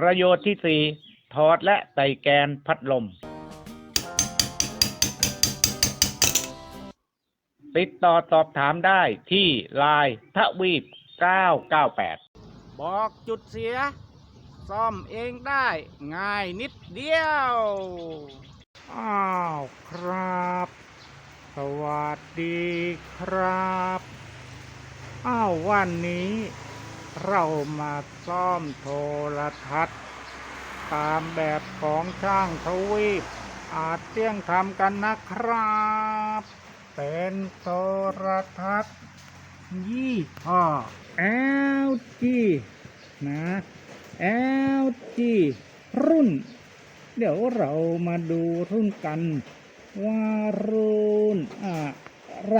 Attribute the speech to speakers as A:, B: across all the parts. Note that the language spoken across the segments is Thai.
A: ประโยชน์ที่สี่ถอดและใส่แกนพัดลม ติดต่อสอบถามได้ที่ไลน์ทวีป 998 บอกจุดเสีย ซ่อมเองได้ง่ายนิดเดียว อ้าวครับ สวัสดีครับ อ้าววันนี้ เรามาซ่อมโทรทัศน์ ตามแบบของช่างทวีป อาจเตี้ยงทำกันนะครับ เป็นโทรทัศน์ ยี่ห้อ LG นะ LG รุ่น เดี๋ยวเรามาดูรุ่นกัน ว่ารุ่นอะไร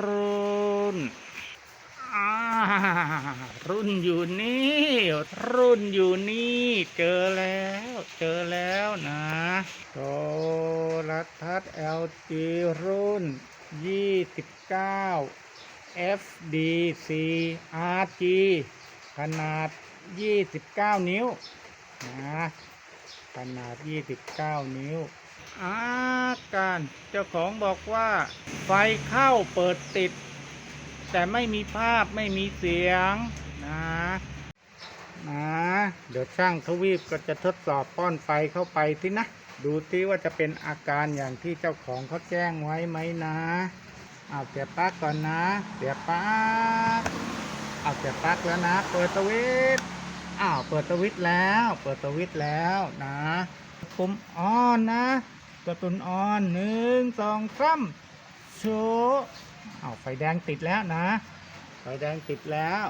A: รุ่น อ่ารุ่นอยู่นี่ รุ่นอยู่นี่ เจอแล้ว เจอแล้วนะโทรทัศน์ LG รุ่น 29 FDC RG ขนาด 29 นิ้วนะขนาด 29 นิ้วอาการเจ้าของบอกว่า ไฟเข้าเปิดติด แต่ไม่มีภาพไม่มีเสียงนะนะเดี๋ยวช่างทวีปก็จะทดสอบป้อนไฟเข้าไปสินะ ดูซิว่าจะเป็นอาการอย่างที่เจ้าของเขาแจ้งไว้ไหมนะเอาเสียบปลั๊กก่อนนะ เสียบปลั๊กเอาเสียบปลั๊กแล้วนะ เปิดสวิตอ้าวเปิดสวิตแล้ว เปิดสวิตแล้วนะปุ่มออนนะกดปุ่มออนหนึ่งสองสามโช ว์อ้าไฟแดงติดแล้วนะ ไฟแดงติดแล้ว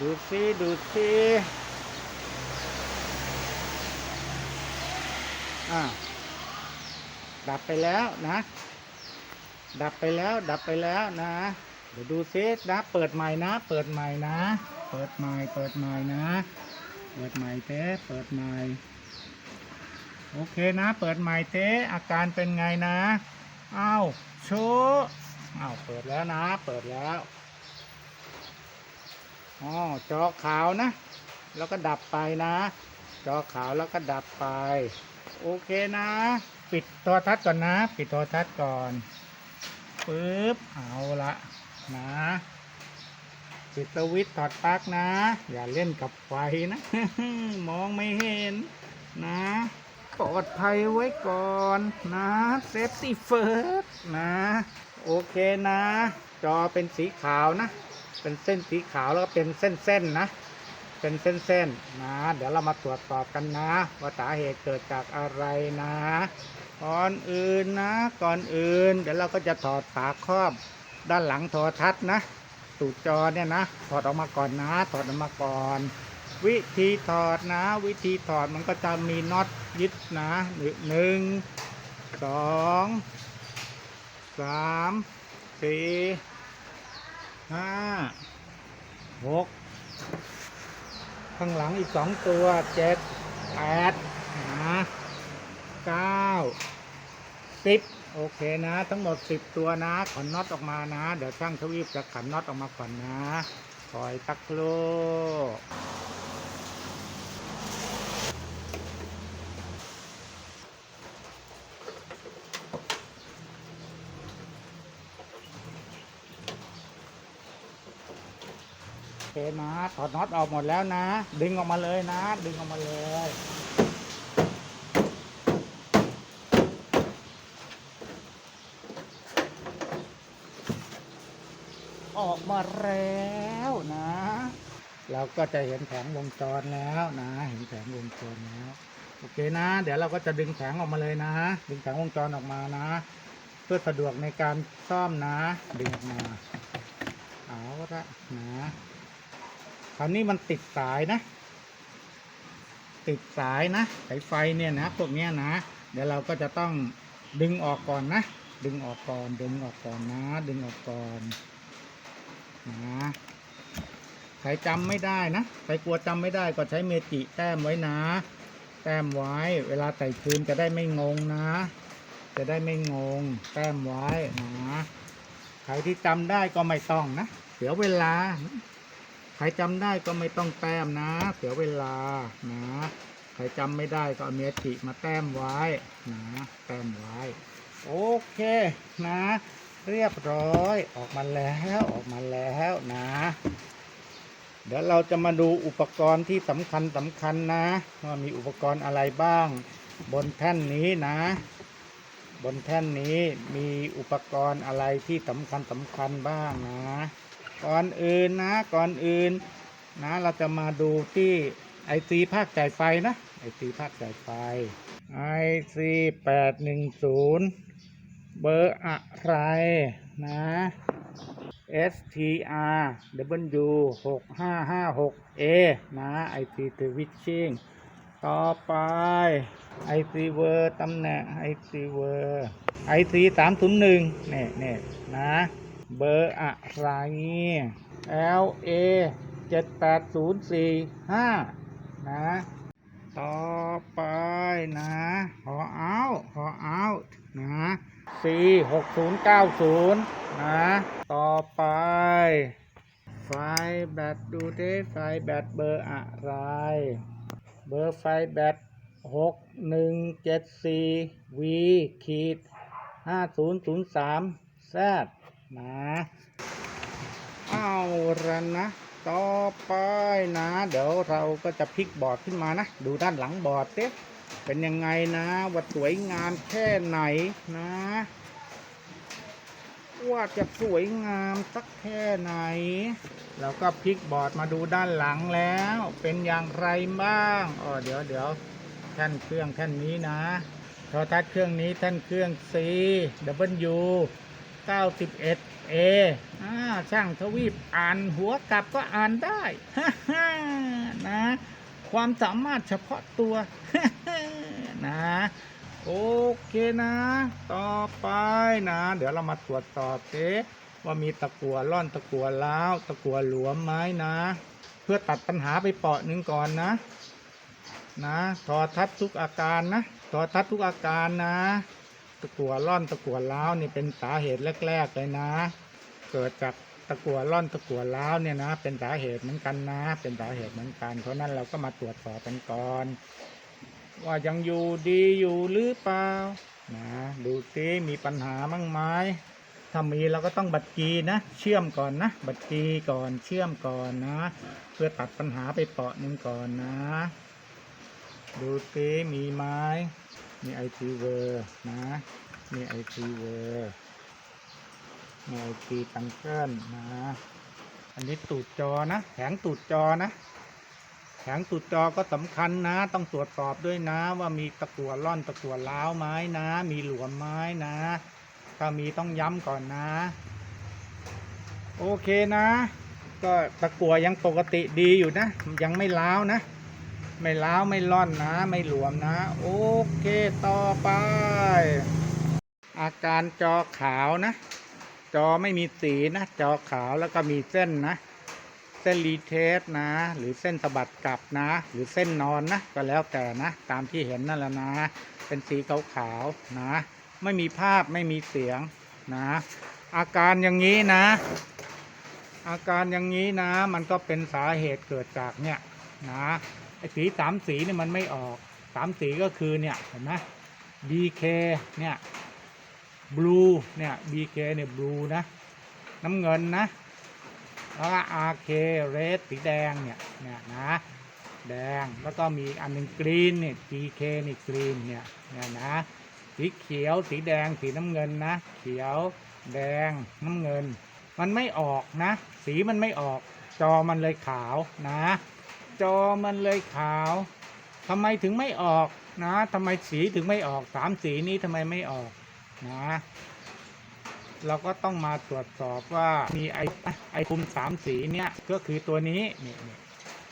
A: ดูซิดูซิอ่าดับไปแล้วนะ ดับไปแล้ว ดับไปแล้วนะ เดี๋ยวดูซินะ เปิดใหม่นะ เปิดใหม่นะ เปิดใหม่ เปิดใหม่นะ เปิดใหม่เต้เปิดใหม่ โอเคนะ เปิดใหม่เต้อาการเป็นไงนะ อ้าวโช อ้าวเปิดแล้วนะ เปิดแล้วอ๋อจอขาวนะ แล้วก็ดับไปนะ จอขาวแล้วก็ดับไป โอเคนะ ปิดโทรทัศน์ก่อนนะ ปิดโทรทัศน์ก่อนปึ๊บเอาละนะปิดสวิตช์ถอดปลั๊กนะ อย่าเล่นกับไฟนะ มองไม่เห็นนะปลอดภัยไว้ก่อนนะเซฟตี้เฟิร์สนะ โอเคนะ จอเป็นสีขาวนะ เป็นเส้นสีขาวแล้วก็เป็นเส้นๆนะ เป็นเส้นๆนะ เดี๋ยวเรามาตรวจสอบกันนะว่าสาเหตุเกิดจากอะไรนะก่อนอื่นนะ ก่อนอื่น เดี๋ยวเราก็จะถอดฝาครอบด้านหลังโทรทัศน์นะตูดจอเนี่ยนะ ถอดออกมาก่อนนะ ถอดออกมาก่อน วิธีถอดนะ วิธีถอดมันก็จะมีน็อตยึดนะหนึ่งหนึ่งสอง สามสี่ห้าหกข้างหลังอีกสองตัวเจ็ดแปดนะเก้าสิบโอเคนะ ทั้งหมดสิบตัวนะขอนน็อตออกมานะ เดี๋ยวช่างทวีปจะขันน็อตออกมาก่อนนะคอยตักโลก โอเค นะถอดน็อตออกหมดแล้วนะ ดึงออกมาเลยนะ ดึงออกมาเลยออกมาแล้วนะ เราก็จะเห็นแผงวงจรแล้วนะ เห็นแผงวงจรแล้ว โอเคนะ เดี๋ยวเราก็จะดึงแผงออกมาเลยนะ ดึงแผงวงจรออกมานะ เพื่อสะดวกในการซ่อมนะ ดึงออกมา เอาละนะ คราวนี้มันติดสายนะ ติดสายนะสายไฟเนี่ยนะพวกเนี้ยนะ เดี๋ยวเราก็จะต้องดึงออกก่อนนะ ดึงออกก่อน ดึงออกก่อนนะ ดึงออกก่อนนะใครจำไม่ได้นะใครกลัวจำไม่ได้ก็ใช้เมจิแต้มไว้นะ แต้มไว้ เวลาใส่คืนจะได้ไม่งงนะ จะได้ไม่งง แต้มไว้นะ ใครที่จำได้ก็ไม่ต้องนะ เสียเวลา ใครจำได้ก็ไม่ต้องแต้มนะ เสียเวลานะใครจำไม่ได้ก็เอาเมจิมาแต้มไว้นะแต้มไว้ โอเคนะ เรียบร้อยออกมาแล้วออกมาแล้วนะ เดี๋ยวเราจะมาดูอุปกรณ์ที่สำคัญสำคัญนะ ว่ามีอุปกรณ์อะไรบ้าง บนแท่นนี้นะ บนแท่นนี้มีอุปกรณ์อะไรที่สำคัญสำคัญบ้างนะ ก่อนอื่นนะก่อนอื่นนะเราจะมาดูที่ไอซีภาคจ่ายไฟนะไอซีภาคจ่ายไฟไอซีแปดหนึ่งศูนย์เบอร์อะไรนะ STR W หกห้าห้าหก A นะไอซีทวิชชิ่งต่อไปไอซีเวอร์ตำแหน่งไอซีเวอร์ไอซีสามศูนย์หนึ่งเนี่ยเนี่ยนะ เบอร์อะไร L A เจ็ดแปดศูนย์สี่ห้านะ ต่อไปนะหอเอาหอเอานะ C หกศูนะ ต่อไป ไฟแบตดูดิไฟแบตเบอร์อะไร เบอร์ไฟแบตหกหนึ่งเจ็ดสี่ V ขีดห้าศูนย์ศูนย์สามแซด นะเอาละนะต่อไปนะ เดี๋ยวเราก็จะพลิกบอร์ดขึ้นมานะ ดูด้านหลังบอร์ดเต้เป็นยังไงนะว่าสวยงามแค่ไหนนะว่าจะสวยงามสักแค่ไหนเราก็พลิกบอร์ดมาดูด้านหลังแล้ว เป็นอย่างไรบ้างอ๋อเดี๋ยวเดี๋ยวแท่นเครื่องแท่นนี้นะโทรทัศน์เครื่องนี้แท่นเครื่อง C W 91 A อ่าช่างทวีปอ่านหัวกลับก็อ่านได้นะ ความสามารถเฉพาะตัวนะ โอเคนะ ต่อไปนะ เดี๋ยวเรามาตรวจสอบเจ๊ว่ามีตะกัวล่อนตะกัวล้าวตะกัวหลวมไหมนะ เพื่อตัดปัญหาไปเปาะหนึ่งก่อนนะ นะทอทัดทุกอาการนะทอทัดทุกอาการนะะกัวล่อนตะกัวล้าวนี่เป็นสาเหตุแรกๆเลยนะ เกิดจากตะกัวล่อนตะกัวล้าวเนี่ยนะ เป็นสาเหตุเหมือนกันนะ เป็นสาเหตุเหมือนกัน เพราะนั้นเราก็มาตรวจสอบกันก่อน ว่ายังอยู่ดีอยู่หรือเปล่านะดูซิมีปัญหาบ้างไหมถ้ามีเราก็ต้องบัดกีนะ เชื่อมก่อนนะ บัดกีก่อนเชื่อมก่อนนะ เพื่อตัดปัญหาไปเปาะหนึ่งก่อนนะ ดูซิมีไหม มีไอทีเวอร์นะ มีไอทีเวอร์มีไอทีตังเกิลนะ อันนี้ตูดจอนะ แผงตูดจอนะ แผงตูดจอก็สำคัญนะ ต้องตรวจสอบด้วยนะ ว่ามีตะกั่วล่อนตะกั่วล้าวไม้นะ มีหลวมไม้นะ ถ้ามีต้องย้ำก่อนนะ โอเคนะ ก็ตะกั่วยังปกติดีอยู่นะ ยังไม่ล้าวนะ ไม่ล้าวไม่ล่อนนะ ไม่หลวมนะ โอเคต่อไป อาการจอขาวนะ จอไม่มีสีนะ จอขาวแล้วก็มีเส้นนะ เส้นรีเทสนะ หรือเส้นสะบัดกลับนะ หรือเส้นนอนนะ ก็แล้วแต่นะ ตามที่เห็นนั่นแหละนะ เป็นสีขาวๆนะ ไม่มีภาพไม่มีเสียงนะ อาการอย่างนี้นะ อาการอย่างนี้นะ มันก็เป็นสาเหตุเกิดจากเนี่ยนะ ไอ้สีสามสีเนี่ยมันไม่ออกสามสีก็คือเนี่ยเห็นไหม BK เนี่ย blue เนี่ย BK เนี่ย blue นะ น้ำเงินนะ แล้วก็ RK red สีแดงเนี่ยเนี่ยนะแดงแล้วก็มีอันหนึ่งกรีนเนี่ย GK นี่กรีนเนี่ยเนี่ยนะสีเขียวสีแดงสีน้ำเงินนะ เขียวแดงน้ำเงิน มันไม่ออกนะ สีมันไม่ออกจอมันเลยขาวนะ จอมันเลยขาวทำไมถึงไม่ออกนะทำไมสีถึงไม่ออกสามสีนี้ทำไมไม่ออกนะเราก็ต้องมาตรวจสอบว่ามีไอไอคุมสามสีเนี่ยก็คือตัวนี้นี่นี่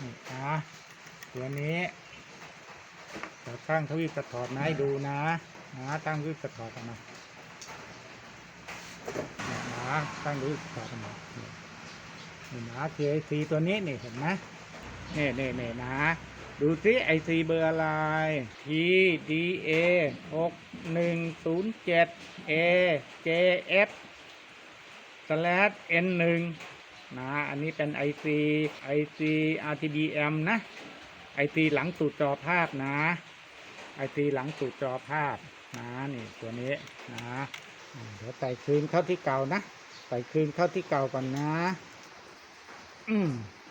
A: นี่นะตัวนี้ตั้งทวีปจะถอดมาให้ดูนะนะตั้งทวีปจะถอดมาเนี่ยนะตั้งทวีปจะถอดมานี่นี่นะ TIC ตัวนี้นี่เห็นไหม นี่นี่นี่นะ ดูซิไอซีเบอร์อะไร T D A หกหนึ่งศูนย์เจ็ด A J F slash N หนึ่งนะ อันนี้เป็น IC IC RTBM นะ IC หลังสู่จอภาพนะ IC หลังสู่จอภาพนะนี่ตัวนี้นะ เดี๋ยวใส่คืนเข้าที่เก่านะ ใส่คืนเข้าที่เก่าก่อนนะ อืม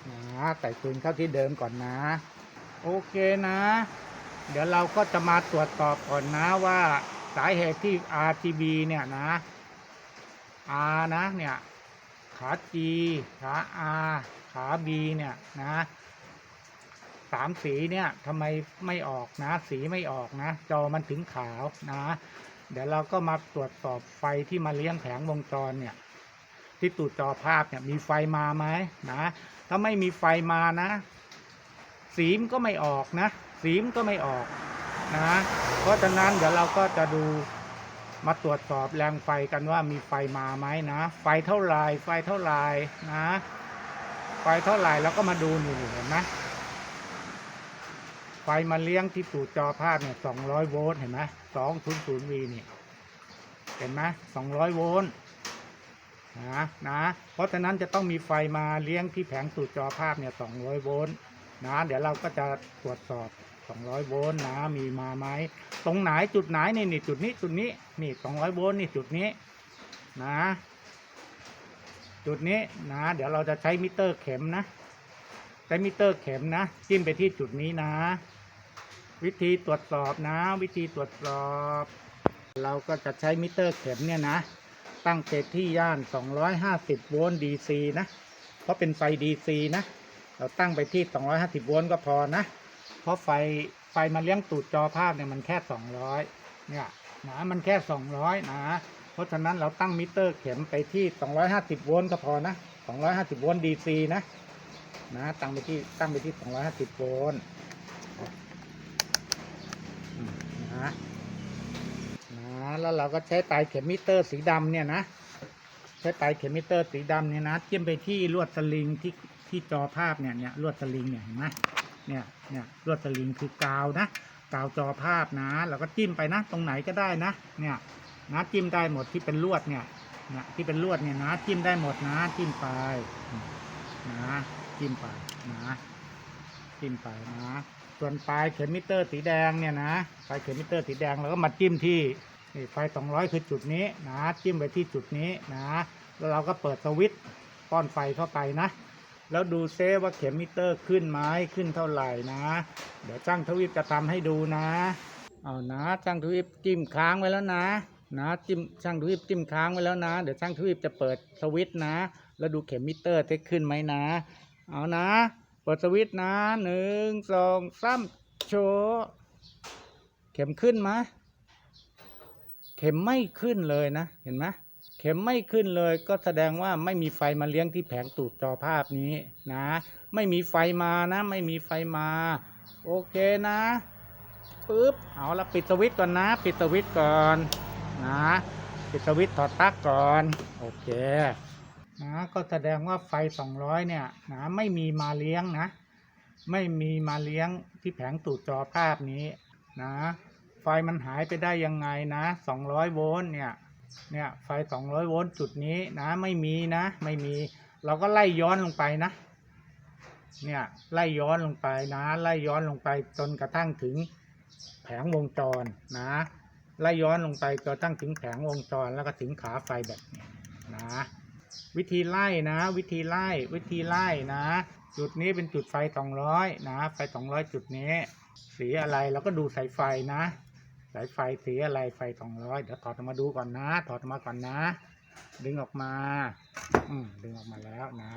A: นะใส่คืนเข้าที่เดิมก่อนนะ โอเคนะ เดี๋ยวเราก็จะมาตรวจสอบก่อนนะว่าสาเหตุที่ RGB เนี่ยนะ R นะเนี่ยขา G ขา R ขา B เนี่ยนะสามสีเนี่ยทำไมไม่ออกนะ สีไม่ออกนะ จอมันถึงขาวนะ เดี๋ยวเราก็มาตรวจสอบไฟที่มาเลี้ยงแผงวงจรเนี่ย ที่ตูดจอภาพเนี่ยมีไฟมาไหมนะ ถ้าไม่มีไฟมานะ สีมก็ไม่ออกนะ สีมก็ไม่ออกนะ เพราะฉะนั้นเดี๋ยวเราก็จะดูมาตรวจสอบแรงไฟกันว่ามีไฟมาไหมนะ ไฟเท่าไรไฟเท่าไรนะ ไฟเท่าไรแล้วก็มาดูนี่เห็นไหมไฟมาเลี้ยงที่ตูดจอภาพเนี่ยสองร้อยโวลต์เห็นไหมสองศูนย์ศูนย์วีเนี่ย เห็นไหมสองร้อยโวลต์ นะนะเพราะฉะนั้นจะต้องมีไฟมาเลี้ยงที่แผงตูดจอภาพเนี่ยสองร้อยโวลต์นะเดี๋ยวเราก็จะตรวจสอบ 200 โวลต์นะมีมาไหมตรงไหนจุดไหนนี่นี่จุดนี้จุดนี้นี่ 200 โวลต์นี่จุดนี้นะ จุดนี้นะ เดี๋ยวเราจะใช้มิเตอร์เข็มนะใช้มิเตอร์เข็มนะจิ้มไปที่จุดนี้นะ วิธีตรวจสอบนะ วิธีตรวจสอบ เราก็จะใช้มิเตอร์เข็มเนี่ยนะ ตั้งเกจที่ย่าน 250 โวลต์ DC นะ เพราะเป็นไฟ DC นะ เราตั้งไปที่ 250 โวลต์ก็พอนะ เพราะไฟไฟมาเลี้ยงตูดจอภาพเนี่ยมันแค่ 200 เนี่ยนะมันแค่ 200 นะ เพราะฉะนั้นเราตั้งมิเตอร์เข็มไปที่ 250 โวลต์ก็พอนะ 250 โวลต์ DC นะ นะ ตั้งไปที่ตั้งไปที่ 250 โวลต์อืมนะ นะ แล้วเราก็ใช้ปลายเข็มมิเตอร์สีดำเนี่ยนะ ใช้ปลายเข็มมิเตอร์สีดำเนี่ยนะจิ้มไปที่ลวดสลิงที่ที่จอภาพเนี่ยเนี่ยลวดสลิงเนี่ยเห็นไหมเนี่ยเนี่ยลวดสลิงคือกาวนะกาวจอภาพนะเราก็จิ้มไปนะ ตรงไหนก็ได้นะ เนี่ยนะจิ้มได้หมดที่เป็นลวดเนี่ยเนี่ยที่เป็นลวดเนี่ยนะจิ้มได้หมดนะ จิ้มไปนะจิ้มไปนะจิ้มไปนะ ส่วนปลายเข็มมิเตอร์สีแดงเนี่ยนะปลายเข็มมิเตอร์สีแดงเราก็มาจิ้มที่ นี่ไฟ 200 คือจุดนี้นะจิ้มไปที่จุดนี้นะแล้วเราก็เปิดสวิตช์ป้อนไฟเข้าไปนะ แล้วดูเซว่าเข็มมิเตอร์ขึ้นไหมขึ้นเท่าไหร่นะ เดี๋ยวจ้างทวีปจะทำให้ดูนะเอานะจ้างทวีปจิ้มค้างไว้แล้วนะนะจิ้มช่างทวีปจิ้มค้างไว้แล้วนะ เดี๋ยวช่างทวีปจะเปิดสวิตช์นะ แล้วดูเข็มมิเตอร์จะขึ้นไหมนะ เอานะ เปิดสวิตช์นะหนึ่งสองสามโชว์เข็มขึ้นไหม ข็มไม่ขึ้นเลยนะ เห็นไหมเข็มไม่ขึ้นเลยก็แสดงว่าไม่มีไฟมาเลี้ยงที่แผงตูดจอภาพนี้นะ ไม่มีไฟมานะ ไม่มีไฟมา โอเคนะปึ๊บเอาละปิดสวิตช์ก่อนนะ ปิดสวิตช์ก่อนนะ ปิดสวิตช์ถอดปลั๊กก่อนโอเคนะก็แสดงว่าไฟ 200 เนี่ยนะไม่มีมาเลี้ยงนะ ไม่มีมาเลี้ยงที่แผงตูดจอภาพนี้นะ ไฟมันหายไปได้ยังไงนะ200โวลต์เนี่ย เนี่ยไฟ200โวลต์จุดนี้นะไม่มีนะ ไม่มี เราก็ไล่ย้อนลงไปนะ เนี่ยไล่ย้อนลงไปนะ ไล่ย้อนลงไปจนกระทั่งถึงแผงวงจรนะไล่ย้อนลงไปจนกระทั่งถึงแผงวงจรแล้วก็ถึงขาไฟแบบนี้นะ วิธีไล่นะ วิธีไล่วิธีไล่นะ จุดนี้เป็นจุดไฟ200นะ ไฟ200จุดนี้ สีอะไรเราก็ดูสายไฟนะ สายไฟสีอะไรไฟ200เดี๋ยวถอดออกมาดูก่อนนะ ถอดออกมาก่อนนะ ดึงออกมา อืมดึงออกมาแล้วนะ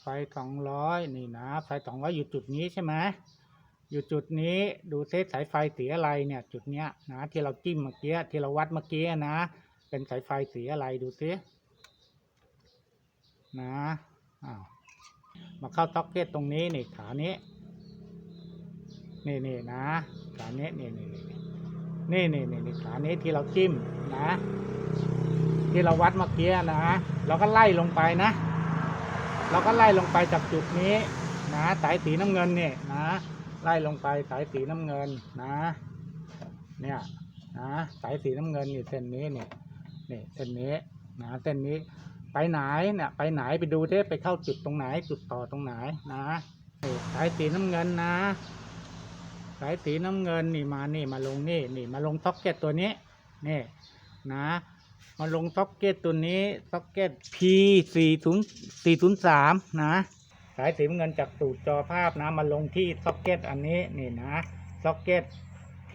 A: ไฟ200นี่นะ ไฟ200อยอยู่จุดนี้ใช่ไหมอยู่จุดนี้ดูเซตสายไฟสีอะไรเนี่ย จุดเนี้ยนะที่เราจิ้มเมื่อกี้ที่เราวัดเมื่อกี้นะ เป็นสายไฟสีอะไรดูซินะอ้าวมาเข้าซ็อกเก็ตตรงนี้นี่ขานี้ นี่นี่นะขานี้นี่นี่ นี่นี่นี่นี่ขานี้ที่เราจิ้มนะ ที่เราวัดเมื่อกี้นะ เราก็ไล่ลงไปนะ เราก็ไล่ลงไปจากจุดนี้นะ สายสีน้ำเงินเนี่ยนะ ไล่ลงไปสายสีน้ำเงินนะ เนี่ยนะสายสีน้ำเงินนี่เส้นนี้เนี่ยนี่เส้นนี้นะเส้นนี้ไปไหนเนี่ยไปไหนไปดูเทไปเข้าจุดตรงไหนจุดต่อตรงไหนนะสายสีน้ำเงินนะายสีน้ำเงินนี่มานี่มาลงนี่นี่มาลงซ็อกเก็ตตัวนี้นี่นะมาลงซ็อกเก็ตตัวนี้ซ็อกเก็ต P 4 0 4 0 3นะสายสีน้ำเงินจากตูดจอภาพนะมาลงที่ซ็อกเก็ตอันนี้นี่นะซ็อกเก็ต P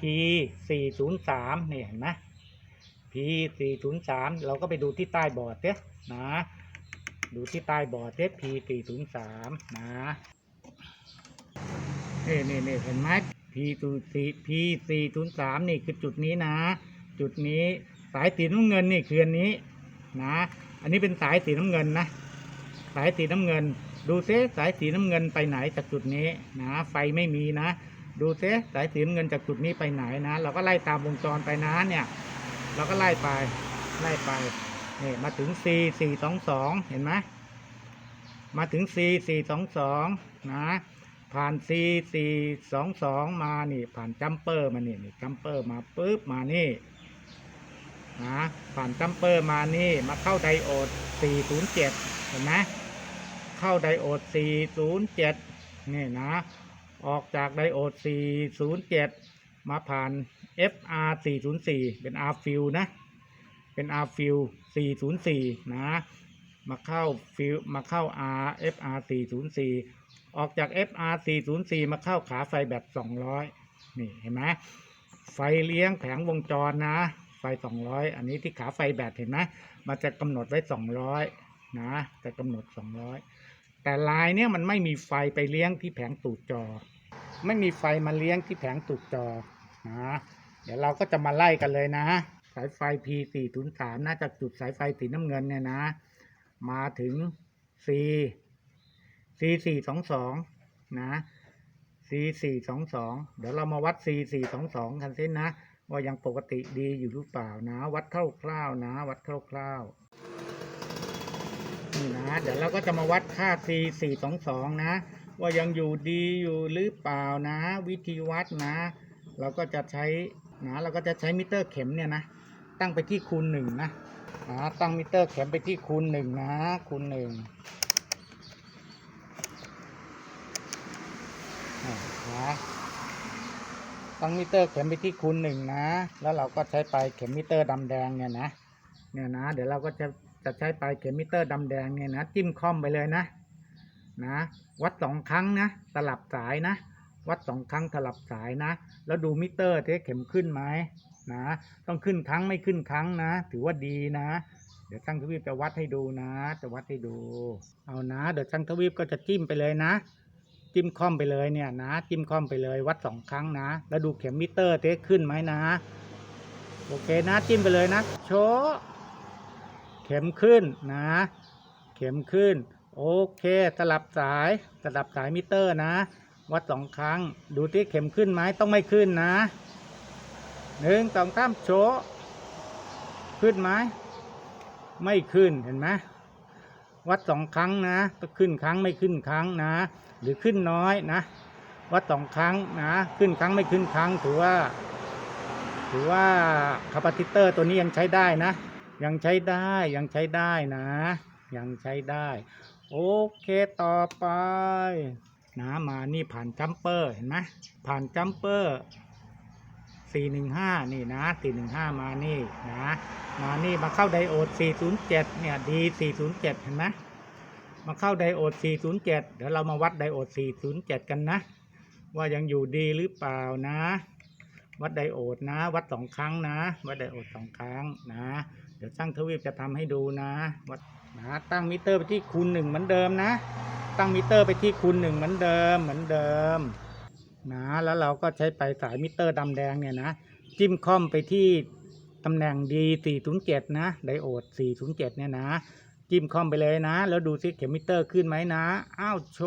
A: 4 0 3นี่เห็นไหม P 4 0 3เราก็ไปดูที่ใต้บอร์ดเนียนะดูที่ใต้บอร์ดเนี่ย P 4 0 3นะนี่นี่นี่เห็นไหม P 4 P 4 0 3นี่คือจุดนี้นะ จุดนี้สายสีน้ำเงินนี่คืออันนี้นะ อันนี้เป็นสายสีน้ำเงินนะ สายสีน้ำเงิน ดูซิสายสีน้ำเงินไปไหนจากจุดนี้นะ ไฟไม่มีนะ ดูซิสายสีน้ำเงินจากจุดนี้ไปไหนนะ เราก็ไล่ตามวงจรไปนะเนี่ย เราก็ไล่ไปไล่ไปนี่มาถึง C 4 2 2 เห็นไหมมาถึง C 4 2 2 นะ ผ่าน C 4 2 2มานี่ ผ่านจัมเปอร์มานี่นี่จัมเปอร์มาปุ๊บมานี่นะผ่านจัมเปอร์มานี่มาเข้าไดโอด 407 เห็นไหมเข้าไดโอด 407 นี่นะ ออกจากไดโอด 407 มาผ่าน FR 404 เป็น R fill นะ เป็น R fill 404 นะ มาเข้า fill มาเข้า R FR 404 ออกจาก FR 404มาเข้าขาไฟแบต200 นี่เห็นไหมไฟเลี้ยงแผงวงจรนะ ไฟ 200 อันนี้ที่ขาไฟแบตเห็นไหมมันจะกำหนดไว้ 200 นะ จะกำหนด 200 แต่ลายเนี้ยมันไม่มีไฟไปเลี้ยงที่แผงตูดจอ ไม่มีไฟมาเลี้ยงที่แผงตูดจอนะเดี๋ยวเราก็จะมาไล่กันเลยนะ สายไฟ P 4 0 3นะจากจุดสายไฟสีน้ำเงินเนี่ยนะ มาถึง C C 4 2 2นะ C 4 2 2เดี๋ยวเรามาวัด C 4 2 2กันเสินนะ ว่ายังปกติดีอยู่หรือเปล่านะ วัดคร่าวๆนะ วัดคร่าวๆนี่นะเดี๋ยวเราก็จะมาวัดค่า C 4 2 2นะ ว่ายังอยู่ดีอยู่หรือเปล่านะ วิธีวัดนะ เราก็จะใช้นะเราก็จะใช้มิเตอร์เข็มเนี่ยนะ ตั้งไปที่คูณหนึ่งนะนะตั้งมิเตอร์เข็มไปที่คูณหนึ่งนะคูณหนึ่งอ่า นะตั้งมิเตอร์เข็มไปที่คูณหนึ่งนะ แล้วเราก็ใช้ไปเข็มมิเตอร์ดำแดงเนี่ยนะเนี่ยนะ เดี๋ยวเราก็จะจะใช้ไปเข็มมิเตอร์ดำแดงเนี่ยนะจิ้มคอมไปเลยนะ นะ วัดสองครั้งนะสลับสายนะ วัดสองครั้งสลับสายนะ แล้วดูมิเตอร์เทเข็มขึ้นไหมนะ ต้องขึ้นครั้งไม่ขึ้นครั้งนะ ถือว่าดีนะ เดี๋ยวช่างทวีปจะวัดให้ดูนะ จะวัดให้ดู เอานะ เดี๋ยวช่างทวีปก็จะจิ้มไปเลยนะ จิ้มคอมไปเลยเนี่ยนะ จิ้มคอมไปเลยวัดสองครั้งนะ แล้วดูเข็มมิเตอร์เทขึ้นไหมนะ โอเคนะ จิ้มไปเลยนะ โชเข็มขึ้นนะ เข็มขึ้น โอเค สลับสายสลับสายมิเตอร์นะ วัดสองครั้ง ดูที่เข็มขึ้นไหมต้องไม่ขึ้นนะหนึ่งสองสามโชขึ้นไหมไม่ขึ้นเห็นไหมวัดสองครั้งนะต้องขึ้นครั้งไม่ขึ้นครั้งนะ หรือขึ้นน้อยนะ วัดสองครั้งนะขึ้นครั้งไม่ขึ้นครั้งถือว่า ถือว่าคาปาซิเตอร์ตัวนี้ยังใช้ได้นะ ยังใช้ได้ยังใช้ได้นะ ยังใช้ได้ โอเคต่อไปนะมานี่ผ่านจัมเปอร์เห็นไหมผ่านจัมเปอร์415 นี่นะ 415 มานี่นะ มานี่มาเข้าไดโอด 407 เนี่ยดี407 เห็นไหม มาเข้าไดโอด 407 เดี๋ยวเรามาวัดไดโอด 407 กันนะ ว่ายังอยู่ดีหรือเปล่านะ วัดไดโอดนะ วัดสองครั้งนะ วัดไดโอดสองครั้งนะ เดี๋ยวช่างทวีปจะทำให้ดูนะ วัดนะตั้งมิเตอร์ไปที่คูณหนึ่งเหมือนเดิมนะ ตั้งมิเตอร์ไปที่คูณหนึ่งเหมือนเดิมเหมือนเดิมนะแล้วเราก็ใช้ไปสายมิเตอร์ดำแดงเนี่ยนะ จิ้มคอมไปที่ตำแหน่ง D407 นะไดโอด 407 เนี่ยนะ จิ้มคอมไปเลยนะ แล้วดูซิเข็มมิเตอร์ขึ้นไหมนะ อ้าวโช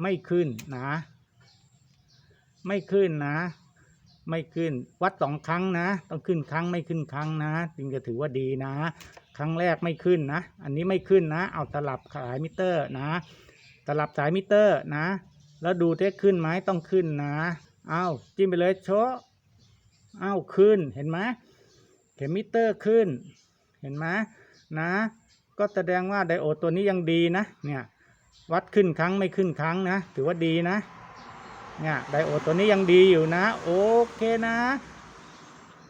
A: ไม่ขึ้นนะ ไม่ขึ้นนะ ไม่ขึ้น วัดสองครั้งนะ ต้องขึ้นครั้งไม่ขึ้นครั้งนะ จึงจะถือว่าดีนะ ครั้งแรกไม่ขึ้นนะ อันนี้ไม่ขึ้นนะ เอาตลับสายมิเตอร์นะ ตลับสายมิเตอร์นะ แล้วดูเทขึ้นไหมต้องขึ้นนะอ้าวจิ้มไปเลยโชอ้าวขึ้น เห็นไหมเข็มมิเตอร์ขึ้น เห็นไหม นะ ก็แสดงว่าไดโอดตัวนี้ยังดีนะ เนี่ยวัดขึ้นครั้งไม่ขึ้นครั้งนะ ถือว่าดีนะ เนี่ยไดโอดตัวนี้ยังดีอยู่นะ โอเคนะ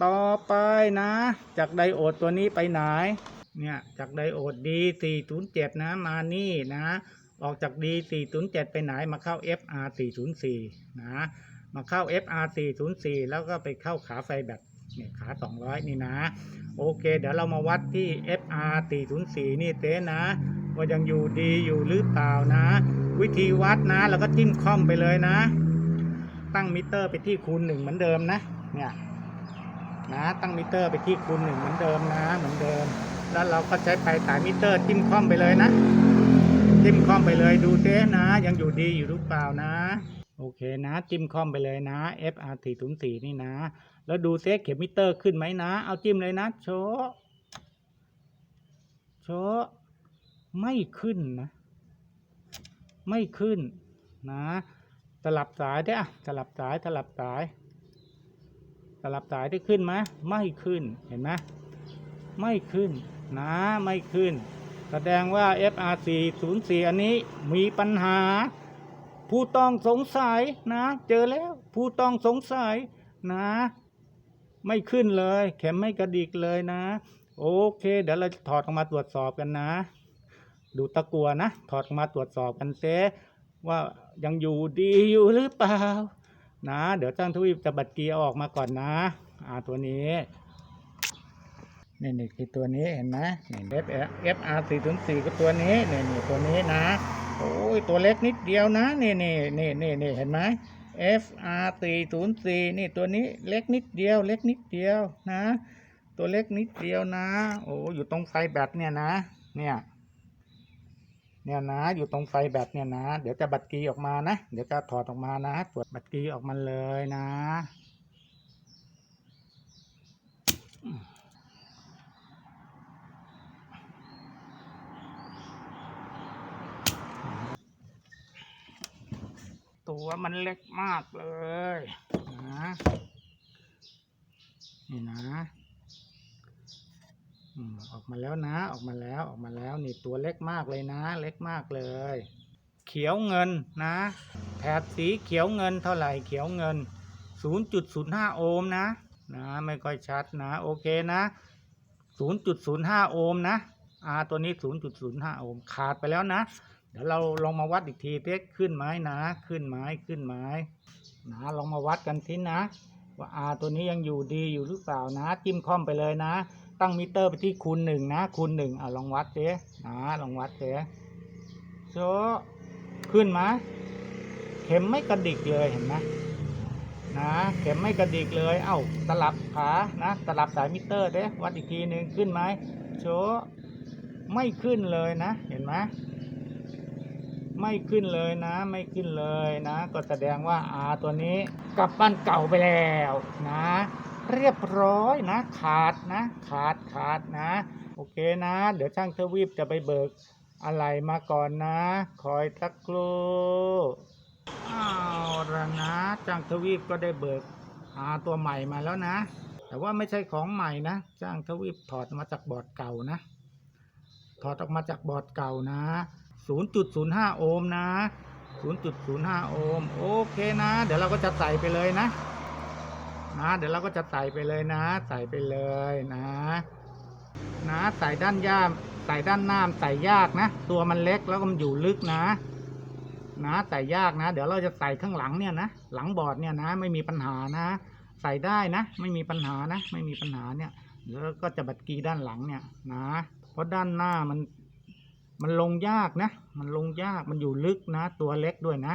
A: ต่อไปนะ จากไดโอดตัวนี้ไปไหน เนี่ยจากไดโอด D407 นะ มานี่นะ ออกจาก D407 ไปไหนมาเข้า FR404 นะ มาเข้า FR404 แล้วก็ไปเข้าขาไฟแบต นี่ยขา 200 นี่นะ โอเค เดี๋ยวเรามาวัดที่ FR404 นี่เต้นะ ว่ายังอยู่ดีอยู่หรือเปล่านะ วิธีวัดนะเราก็จิ้มคอมไปเลยนะ ตั้งมิเตอร์ไปที่คูณหนึ่งเหมือนเดิมนะ เนี่ยนะตั้งมิเตอร์ไปที่คูณหนึ่งเหมือนเดิมนะ เหมือนเดิม แล้วเราก็ใช้ไฟสายมิเตอร์จิ้มคอมไปเลยนะ จิ้มคอมไปเลยดูเต้นะ ยังอยู่ดีอยู่หรือเปล่านะ โอเคนะ จิ้มคอมไปเลยนะ FR404 นี่นะ แล้วดูเต้เข็มมิเตอร์ขึ้นไหมนะ เอาจิ้มเลยนะ โชโชไม่ขึ้นนะ ไม่ขึ้นนะสลับสายได้อะสลับสายสลับสายสลับสายได้ขึ้นไหมไม่ขึ้นเห็นไหมไม่ขึ้นนะไม่ขึ้น แสดงว่า FR404 อันนี้มีปัญหา ผู้ต้องสงสัยนะ เจอแล้ว ผู้ต้องสงสัยนะ ไม่ขึ้นเลย เข็มไม่กระดิกเลยนะ โอเค เดี๋ยวเราถอดออกมาตรวจสอบกันนะ ดูตะกัวนะ ถอดออกมาตรวจสอบกันเซว่ายังอยู่ดีอยู่หรือเปล่า นะ เดี๋ยวจ้างทวีปจะบัดเกียร์ออกมาก่อนนะ อ่าตัวนี้นี่นี่คือตัวนี้เห็นไหมนี่ F F R 4 0 4ก็ตัวนี้นี่นี่ตัวนี้นะ โอ้ยตัวเล็กนิดเดียวนะนี่นี่นี่นี่นี่เห็นไหม F R 4 0 4นี่ตัวนี้เล็กนิดเดียว เล็กนิดเดียวนะ ตัวเล็กนิดเดียวนะ โอ้อยู่ตรงไฟแบตเนี่ยนะ เนี่ยเนี่ยนะ อยู่ตรงไฟแบตเนี่ยนะ เดี๋ยวจะบัตรกีออกมานะ เดี๋ยวจะถอดออกมานะตรวจบัตรกีออกมาเลยนะ ตัวมันเล็กมากเลยนะนี่นะออกมาแล้วนะ ออกมาแล้วออกมาแล้วนี่ตัวเล็กมากเลยนะ เล็กมากเลย เขียวเงินนะ แถบสีเขียวเงินเท่าไหร่เขียวเงิน 0.05 โอห์มนะนะไม่ค่อยชัดนะ โอเคนะ 0.05 โอห์มนะ R ตัวนี้ 0.05 โอห์มขาดไปแล้วนะ เดี๋ยวเราลองมาวัดอีกทีเท็ขึ้นไหมนะ ขึ้นไหมขึ้นไหมนะลองมาวัดกันทีนะ ว่า R ตัวนี้ยังอยู่ดีอยู่หรือเปล่านะ จิ้มคอมไปเลยนะ ตั้งมิเตอร์ไปที่คูณหนึ่งนะคูณหนึ่งอะลองวัดเจ๊นะลองวัดเจ๊โชะขึ้นไหมเข็มไม่กระดิกเลยเห็นไหมนะเข็มไม่กระดิกเลยเอ้าตลับขานะตลับสายมิเตอร์เด้วัดอีกทีหนึ่งขึ้นไหมโชไม่ขึ้นเลยนะ เห็นไหม ไม่ขึ้นเลยนะ ไม่ขึ้นเลยนะ ก็แสดงว่าอาตัวนี้กลับบ้านเก่าไปแล้วนะ เรียบร้อยนะ ขาดนะ ขาดขาดนะ โอเคนะ เดี๋ยวช่างทวีปจะไปเบิกอะไรมาก่อนนะ คอยสักครู่อ้าวละนะช่างทวีปก็ได้เบิกอาตัวใหม่มาแล้วนะ แต่ว่าไม่ใช่ของใหม่นะช่างทวีปถอดมาจากบอร์ดเก่านะ ถอดออกมาจากบอร์ดเก่านะ 0.05 โอห์มนะ 0.05 โอห์มโอเคนะ เดี๋ยวเราก็จะใส่ไปเลยนะนะเดี๋ยวเราก็จะใส่ไปเลยนะ ใส่ไปเลยนะ นะใส่ด้านย่ามใส่ด้านหน้ามใส่ยากนะ ตัวมันเล็กแล้วก็มันอยู่ลึกนะ นะใส่ยากนะ เดี๋ยวเราจะใส่ข้างหลังเนี่ยนะ หลังบอร์ดเนี่ยนะ ไม่มีปัญหานะ ใส่ได้นะ ไม่มีปัญหานะ ไม่มีปัญหาเนี่ยเดี๋ยวก็จะบัดกีด้านหลังเนี่ยนะ เพราะด้านหน้ามัน มันลงยากนะ มันลงยาก มันอยู่ลึกนะ ตัวเล็กด้วยนะ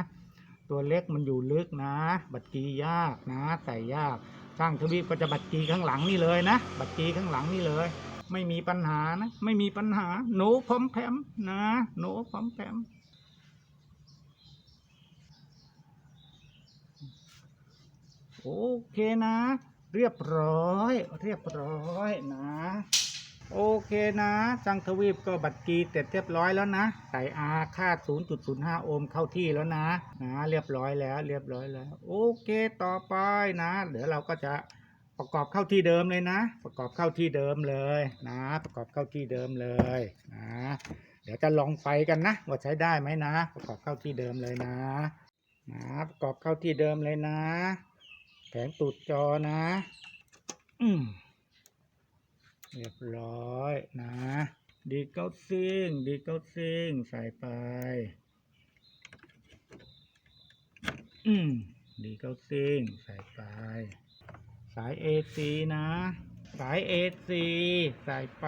A: ตัวเล็กมันอยู่ลึกนะ บัดกียากนะ ใส่ยาก ช่างทวีปก็จะบัตรจีข้างหลังนี่เลยนะ บัตรจีข้างหลังนี่เลย ไม่มีปัญหานะ ไม่มีปัญหา หนูพร้อมแพมนะ หนูพร้อมแพมโอเคนะ เรียบร้อย เรียบร้อยนะ โอเคนะช่างทวีปก็บัตรกีเสร็จเรียบร้อยแล้วนะใส่อาค่า 0.05 โอห์มเข้าที่แล้วนะนะเรียบร้อยแล้วเรียบร้อยแล้ว โอเคต่อไปนะ เดี๋ยวเราก็จะประกอบเข้าที่เดิมเลยนะ ประกอบเข้าที่เดิมเลยนะ ประกอบเข้าที่เดิมเลยนะเดี๋ยวจะลองไฟกันนะว่าใช้ได้ไหมนะ ประกอบเข้าที่เดิมเลยนะนะประกอบเข้าที่เดิมเลยนะแผงตูดจอนะ อืม เรียบร้อยนะ ดีเก้าซิงดีเก้าซิงใส่ไป อืมดีเก้าซิงใส่ไป สาย AC นะ สาย AC ใส่ไป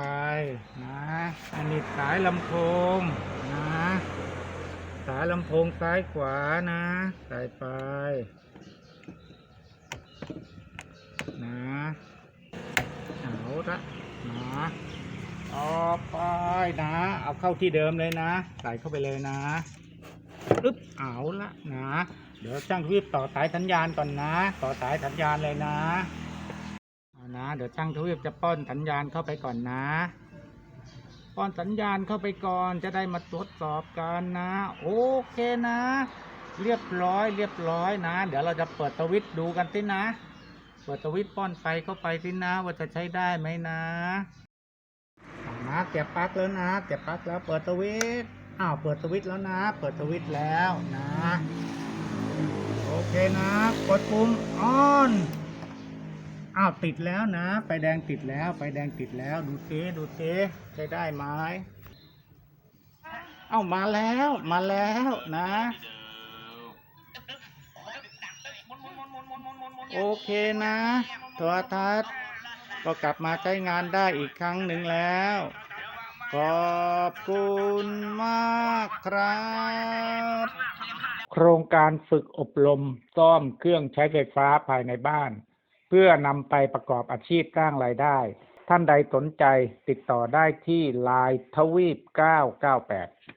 A: นะ อันนี้สายลำโพงนะ สายลำโพงซ้ายขวานะ ใส่ไป นะเอาละ นะต่อไปนะ เอาเข้าที่เดิมเลยนะ ใส่เข้าไปเลยนะอึ๊บเอาละนะ เดี๋ยวช่างทวีปต่อสายสัญญาณก่อนนะ ต่อสายสัญญาณเลยนะนะ เดี๋ยวช่างทวีปจะป้อนสัญญาณเข้าไปก่อนนะป้อนสัญญาณเข้าไปก่อนจะได้มาตรวจสอบกันนะ โอเคนะ เรียบร้อยเรียบร้อยนะ เดี๋ยวเราจะเปิดสวิตช์ดูกันสินะ เปิดสวิตช์ป้อนไฟเข้าไปสินะว่าจะใช้ได้ไหมนะเอานะเสียบปลั๊กแล้วนะเสียบปลั๊กแล้วเปิดสวิตช์อ้าวเปิดสวิตช์แล้วนะ เปิดสวิตช์แล้วนะโอเคนะ กดปุ่มออนอ้าวติดแล้วนะไฟแดงติดแล้วไฟแดงติดแล้วดูซิดูซิใช้ได้ไหมเอ้ามาแล้วมาแล้วนะ โอเคนะโทรทัศน์ ก็กลับมาใช้งานได้อีกครั้งหนึ่งแล้ว ขอบคุณมากครับ โครงการฝึกอบรมซ่อมเครื่องใช้ไฟฟ้าภายในบ้าน เพื่อนำไปประกอบอาชีพสร้างรายได้ ท่านใดสนใจติดต่อได้ที่ Line ทวีป 998